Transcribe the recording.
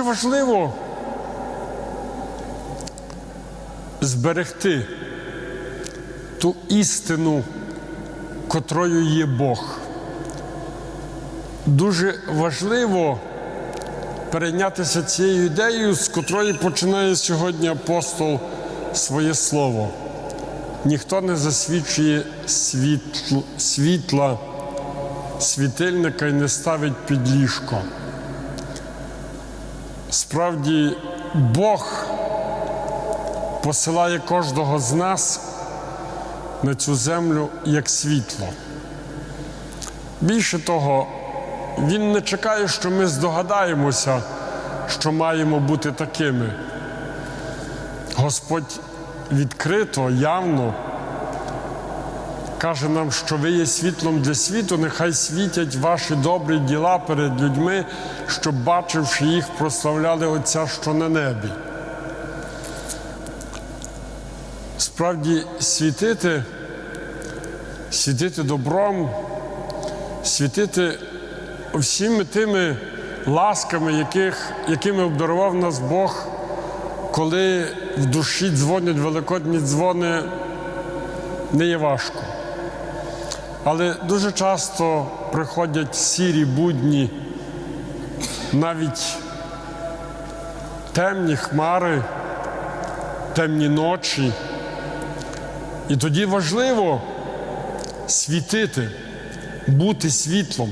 Дуже важливо зберегти ту істину, котрою є Бог. Дуже важливо перейнятися цією ідеєю, з котрої починає сьогодні апостол своє слово. Ніхто не засвідчує світла світильника і не ставить під ліжко. Справді, Бог посилає кожного з нас на цю землю як світло. Більше того, Він не чекає, що ми здогадаємося, що маємо бути такими. Господь відкрито, явно каже нам, що ви є світлом для світу, нехай світять ваші добрі діла перед людьми, щоб, бачивши їх, прославляли Отця, що на небі. Справді, світити, світити добром, світити всіми тими ласками, яких, якими обдарував нас Бог, коли в душі дзвонять великодні дзвони, не є важко. Але дуже часто приходять сірі будні, навіть темні хмари, темні ночі. І тоді важливо світити, бути світлом.